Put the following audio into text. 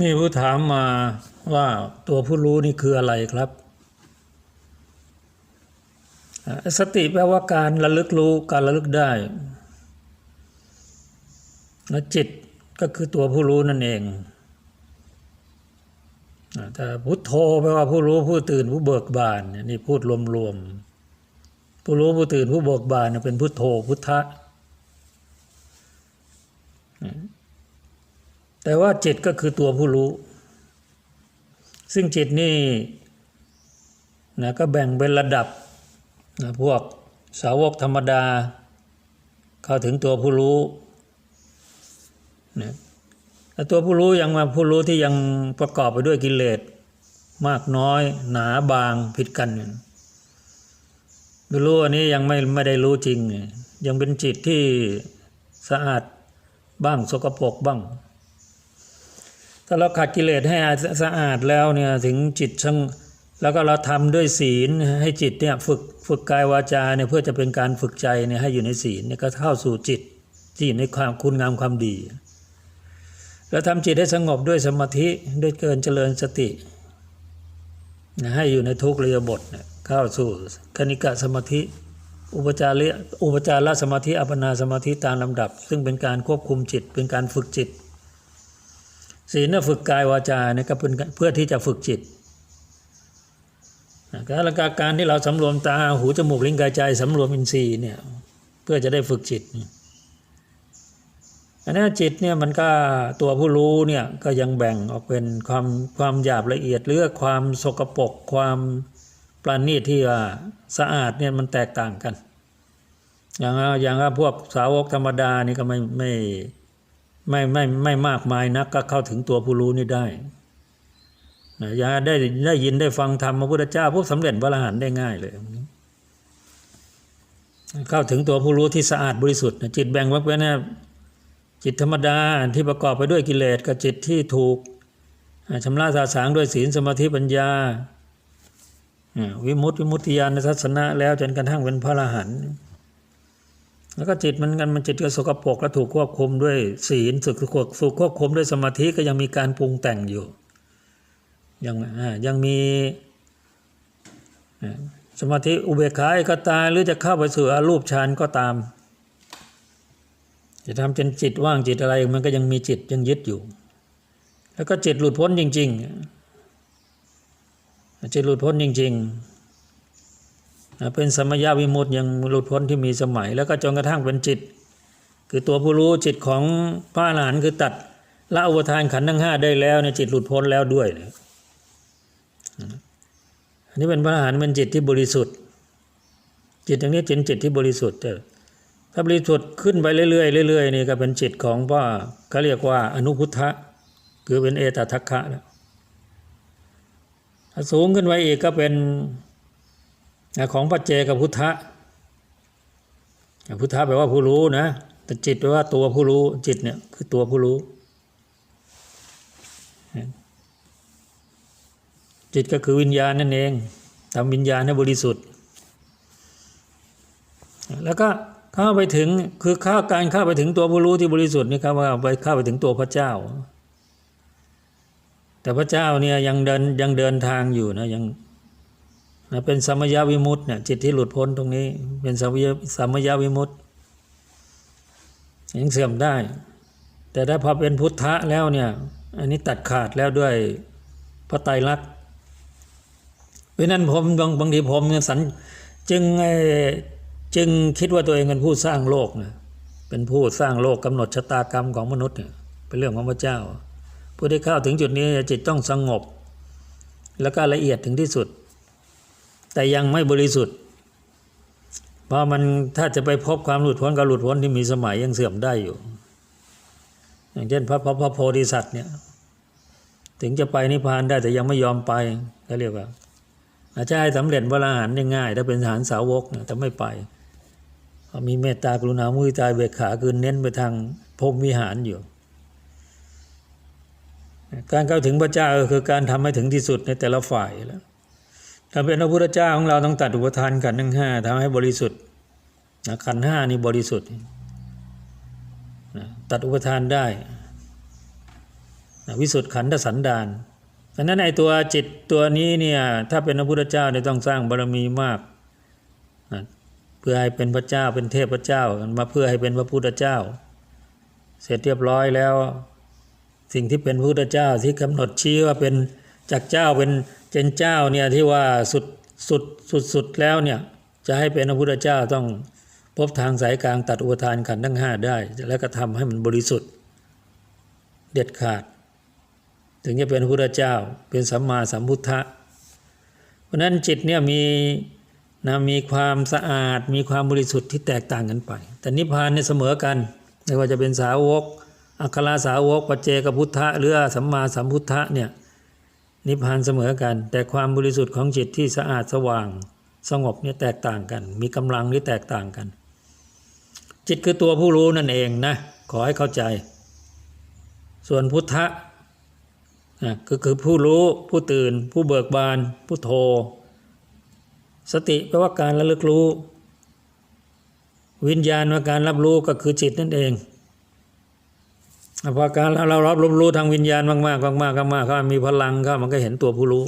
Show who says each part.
Speaker 1: มีผู้ถามมาว่าตัวผู้รู้นี่คืออะไรครับ สติแปลว่าการระลึกรู้การระลึกได้และจิตก็คือตัวผู้รู้นั่นเองแต่พุทโธแปลว่าผู้รู้ผู้ตื่นผู้เบิกบานนี่พูดรวมๆผู้รู้ผู้ตื่นผู้เบิกบานเนี่ยเป็นพุทโธพุทธะ แต่ว่าจิตก็คือตัวผู้รู้ ซึ่งจิตนี่นะก็แบ่งเป็นระดับนะพวกสาวกธรรมดา เข้าถึงตัวผู้รู้นะแต่ตัวผู้รู้ยังมาผู้รู้ที่ยังประกอบไปด้วยกิเลสมากน้อยหนาบางผิดกันผู้รู้อันนี้ยังไม่ไม่ได้รู้จริงยยังเป็นจิตที่สะอาดบ้างสกปรกบ้าง ถ้าเราขัดกิเลสให้สะอาดแล้วเนี่ยถึงจิตช่างแล้วก็เราทำด้วยศีลให้จิตเนี่ยฝึกฝึกกายวาจาเนี่ยเพื่อจะเป็นการฝึกใจเนี่ยให้อยู่ในศีลเนี่ยก็เข้าสู่จิตที่อยู่ในความคุณงามความดี แล้วทำจิตให้สงบด้วยสมาธิด้วยเกินเจริญสตินะให้อยู่ในทุกเรียบทเนี่ยเข้าสู่คณิกะสมาธิ อุปจาระอุปจารสมาธิอัปปนาสมาธิตามลำดับ ซึ่งเป็นการควบคุมจิตเป็นการฝึกจิต ศีลน่ฝึกกายวาจาเนี่ยก็เป็นเพื่อที่จะฝึกจิตการกการที่เราสำรวมตาหูจมูกลิ้นกายใจสำรวมอินทรีย์เนี่ยเพื่อจะได้ฝึกจิตอันนี้จิตเนี่ยมันก็ตัวผู้รู้เนี่ยก็ยังแบ่งออกเป็นความความหยาบละเอียดหรือความสกปรกความปราณีตที่ว่าสะอาดเนี่ยมันแตกต่างกัน อย่างอย่างว่าพวกสาวกธรรมดานี่ก็ไม่ไม่ ไม่ไม่ไม่มากมายนักก็เข้าถึงตัวผู้รู้นี่ได้นะอย่าได้ได้ยินได้ฟังธรรมพระพุทธเจ้าพวกสำเร็จพระอรหันต์ได้ง่ายเลย เข้าถึงตัวผู้รู้ที่สะอาดบริสุทธิ์จิตแบ่งไว้เป็นนะจิตธรรมดาที่ประกอบไปด้วยกิเลสกับจิตที่ถูกชำระสาสางด้วยศีลสมาธิปัญญา วิมุตติวิมุตติญาณทัศนะแล้วจนกระทั่งเป็นพระอรหันต์ แล้วก็จิตมันกันมันจิตก็สกปรกและถูกควบคุมด้วยศีลสึกถูกควบคุมด้วยสมาธิก็ยังมีการปรุงแต่งอยู่ ยังยังมีสมาธิอุเบกขาเอกตาหรือจะเข้าไปสู่อรูปฌานก็ตาม จะทำจนจิตว่างจิตอะไรมันก็ยังมีจิตยังยึดอยู่ แล้วก็จิตหลุดพ้นจริง ๆ จิตหลุดพ้นจริง ๆ เป็นสมยาวิมุตยังหลุดพ้นที่มีสมัย แล้วก็จนกระทั่งเป็นจิต คือตัวผู้รู้จิตของพระอรหันต์คือตัดละอุปทานขันธ์ทั้งห้าได้แล้วเนี่ยจิตหลุดพ้นแล้วด้วยอันนี้เป็นพระอรหันต์เป็นจิตที่บริสุทธิ์ จิตอย่างนี้เป็นจิตที่บริสุทธิ์ถ้าบริสุทธิ์ขึ้นไปเรื่อยๆเรื่อยๆนี่ก็เป็นจิตของว่าเขาเรียกว่าอนุพุทธะคือเป็นเอตทัคคะแล้วถ้าสูงขึ้นไปอีกก็เป็น ของปัจเจกับพุทธะพุทธะแปลว่าผู้รู้นะ แต่จิตแปลว่าตัวผู้รู้ จิตเนี่ยคือตัวผู้รู้ จิตก็คือวิญญาณนั่นเองทำวิญญาณให้บริสุทธิ์ แล้วก็เข้าไปถึงคือข้าการเข้าไปถึงตัวผู้รู้ที่บริสุทธิ์นี่ครับว่าไปเข้าไปถึงตัวพระเจ้า แต่พระเจ้าเนี่ยยังเดินยังเดินทางอยู่นะยัง นะเป็นสมยวิมุตต์เนี่ยจิตที่หลุดพ้นตรงนี้ เป็นสมยสมยวิมุตต์ยังเสื่อมได้ แต่ถ้าพอเป็นพุทธะแล้วเนี่ยอันนี้ตัดขาดแล้วด้วยพระไตรลักษณ์เพราะนั้นผมบางบางทีผมเนี่ยสันจึงจึงคิดว่าตัวเองเป็นผู้สร้างโลกนะเป็นผู้สร้างโลกกำหนดชะตากรรมของมนุษย์เนี่ยเป็นเรื่องของพระเจ้าผู้ที่เข้าถึงจุดนี้จิตต้องสงบ แล้วก็ละเอียดถึงที่สุด แต่ยังไม่บริสุทธิ์ เพราะมันถ้าจะไปพบความหลุดพ้นกับหลุดพ้นที่มีสมัยยังเสื่อมได้อยู่ อย่างเช่นพระพระพระโพธิสัตว์เนี่ยถึงจะไปนิพพานได้แต่ยังไม่ยอมไปก็เรียกว่า อาจจะให้สำเร็จพระอรหันต์ได้ง่าย ถ้าเป็นฐานสาวกแต่ไม่ไปมีเมตตากรุณามุทิตาเบกขาคือเน้นไปทางพรมวิหารอยู่ การเข้าถึงพระเจ้าก็คือการทำให้ถึงที่สุดในแต่ละฝ่ายแล้ว ถ้าเป็นพระพุทธเจ้าของเราต้องตัดอุปทานขันธ์ทั้งห้าทำให้บริสุทธิ์ขันธ์ห้านี่บริสุทธิ์ตัดอุปทานได้นะวิสุทธิ์ขันธสันดานเพราะนั้นไอตัวจิตตัวนี้เนี่ยถ้าเป็นพระพุทธเจ้าเนี่ยต้องสร้างบารมีมากนะเพื่อให้เป็นพระเจ้าเป็นเทพเจ้ามาเพื่อให้เป็นพระพุทธเจ้า เสร็จเรียบร้อยแล้ว สิ่งที่เป็นพระพุทธเจ้าที่กำหนดชี้ว่าเป็นจากเจ้าเป็น เจนเจ้าเนี่ยที่ว่าสุดสุดสุดสุดแล้วเนี่ยจะให้เป็นพระพุทธเจ้าต้องพบทางสายกลางตัดอุปทานขันธ์ทั้งห้าได้ แล้วก็ทำให้มันบริสุทธิ์ เด็ดขาด ถึงจะเป็นพระพุทธเจ้าเป็นสัมมาสัมพุทธะเพราะนั้นจิตเนี่ยมีนะมีความสะอาด มีความบริสุทธิ์ที่แตกต่างกันไป แต่นิพพานเนี่ยเสมอกันไม่ว่าจะเป็นสาวกอัคคราสาวกปัจเจกพุทธะหรือสัมมาสัมพุทธะเนี่ย นิพพานเสมอกัน แต่ความบริสุทธิ์ของจิตที่สะอาดสว่าง สงบเนี่ยแตกต่างกัน มีกำลังที่แตกต่างกัน จิตคือตัวผู้รู้นั่นเองนะขอให้เข้าใจ ส่วนพุทธะนะก็คือผู้รู้ผู้ตื่น ผู้เบิกบาน ผู้โท สติแปลว่าการระลึกรู้ วิญญาณว่าการรับรู้ก็คือจิตนั่นเอง พอการเรารับรู้ทางวิญญาณมากๆมากๆมากๆเขามีพลังเขามันก็เห็นตัวผู้รู้